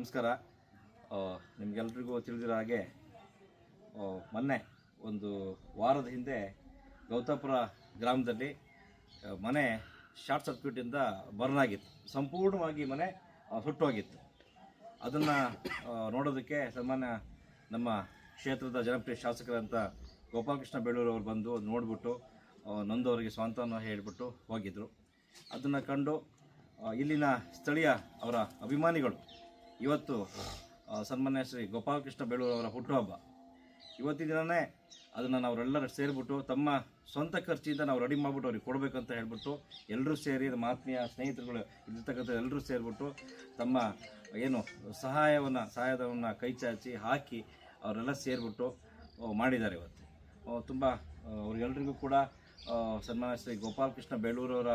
ನಮಸ್ಕಾರ. ನಿಮಗೆಲ್ರಿಗೂ ತಿಳಿದಿರೋ ಹಾಗೆ ಮೊನ್ನೆ ಒಂದು ವಾರದ ಹಿಂದೆ ಗೌತಾಪುರ ಗ್ರಾಮದಲ್ಲಿ ಮನೆ ಶಾರ್ಟ್ ಸರ್ಕ್ಯೂಟಿಂದ ಬರ್ನ್ ಆಗಿತ್ತು. ಸಂಪೂರ್ಣವಾಗಿ ಮನೆ ಸುಟ್ಟೋಗಿತ್ತು. ಅದನ್ನು ನೋಡೋದಕ್ಕೆ ಸಾಮಾನ್ಯ ನಮ್ಮ ಕ್ಷೇತ್ರದ ಜನಪ್ರಿಯ ಶಾಸಕರಂತ ಗೋಪಾಲಕೃಷ್ಣ ಬೇಳೂರು ಅವರು ಬಂದು ನೋಡಿಬಿಟ್ಟು ನೊಂದವರಿಗೆ ಸ್ವಾಂತವನ್ನು ಹೇಳಿಬಿಟ್ಟು ಹೋಗಿದ್ದರು ಅದನ್ನು ಕಂಡು ಇಲ್ಲಿನ ಸ್ಥಳೀಯ ಅವರ ಅಭಿಮಾನಿಗಳು ಇವತ್ತು ಸನ್ಮಾನ್ಯ ಶ್ರೀ ಗೋಪಾಲಕೃಷ್ಣ ಅವರ ಹುಟ್ಟುಹಬ್ಬ. ಇವತ್ತಿನ ದಿನವೇ ಅದನ್ನು ನಾವರೆಲ್ಲರೂ ಸೇರಿಬಿಟ್ಟು ತಮ್ಮ ಸ್ವಂತ ಖರ್ಚಿಂದ ನಾವು ರೆಡಿ ಮಾಡಿಬಿಟ್ಟು ಅವ್ರಿಗೆ ಕೊಡಬೇಕಂತ ಹೇಳ್ಬಿಟ್ಟು ಎಲ್ಲರೂ ಸೇರಿ ನಮ್ಮ ಆತ್ಮೀಯ ಸ್ನೇಹಿತರುಗಳು ಇರ್ತಕ್ಕಂಥ ಎಲ್ಲರೂ ಸೇರಿಬಿಟ್ಟು ತಮ್ಮ ಏನು ಸಹಾಯವನ್ನು, ಸಹಾಯಧನವನ್ನು ಕೈ ಚಾಚಿ, ಹಾಕಿ ಅವರೆಲ್ಲ ಸೇರಿಬಿಟ್ಟು ಮಾಡಿದ್ದಾರೆ ಇವತ್ತು. ತುಂಬ ಅವ್ರಿಗೆಲ್ರಿಗೂ ಕೂಡ ಸನ್ಮಾನ ಶ್ರೀ ಗೋಪಾಲಕೃಷ್ಣ ಬೇಳೂರವರ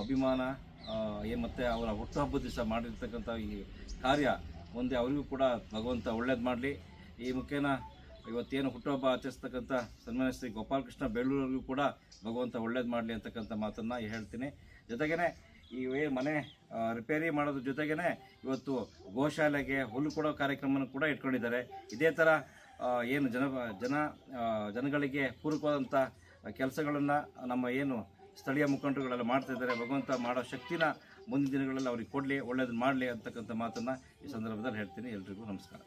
ಅಭಿಮಾನ ಏನು ಮತ್ತು ಅವರ ಹುಟ್ಟುಹಬ್ಬದ ದಿವಸ ಮಾಡಿರ್ತಕ್ಕಂಥ ಈ ಕಾರ್ಯ ಒಂದೇ ಅವರಿಗೂ ಕೂಡ ಭಗವಂತ ಒಳ್ಳೇದು ಮಾಡಲಿ. ಈ ಮುಖೇನ ಇವತ್ತೇನು ಹುಟ್ಟುಹಬ್ಬ ಆಚರಿಸ್ತಕ್ಕಂಥ ಸನ್ಮಾನ್ಯ ಶ್ರೀ ಗೋಪಾಲಕೃಷ್ಣ ಬೆಳ್ಳೂರಿಗೂ ಕೂಡ ಭಗವಂತ ಒಳ್ಳೇದು ಮಾಡಲಿ ಅಂತಕ್ಕಂಥ ಮಾತನ್ನು ಹೇಳ್ತೀನಿ. ಜೊತೆಗೇ ಈ ಮನೆ ರಿಪೇರಿ ಮಾಡೋದ್ರ ಜೊತೆಗೇ ಇವತ್ತು ಗೋಶಾಲೆಗೆ ಹುಲ್ಲು ಕೊಡೋ ಕಾರ್ಯಕ್ರಮನೂ ಕೂಡ ಇಟ್ಕೊಂಡಿದ್ದಾರೆ. ಇದೇ ಥರ ಏನು ಜನ ಜನ ಜನಗಳಿಗೆ ಪೂರಕವಾದಂಥ ಕೆಲಸಗಳನ್ನು ನಮ್ಮ ಏನು ಸ್ಥಳೀಯ ಮುಖಂಡರುಗಳೆಲ್ಲ ಮಾಡ್ತಾ ಇದ್ದಾರೆ. ಭಗವಂತ ಮಾಡೋ ಶಕ್ತಿನ ಮುಂದಿನ ದಿನಗಳಲ್ಲಿ ಅವ್ರಿಗೆ ಕೊಡಲಿ, ಒಳ್ಳೇದನ್ನು ಮಾಡಲಿ ಅಂತಕ್ಕಂಥ ಮಾತನ್ನು ಈ ಸಂದರ್ಭದಲ್ಲಿ ಹೇಳ್ತೀನಿ. ಎಲ್ರಿಗೂ ನಮಸ್ಕಾರ.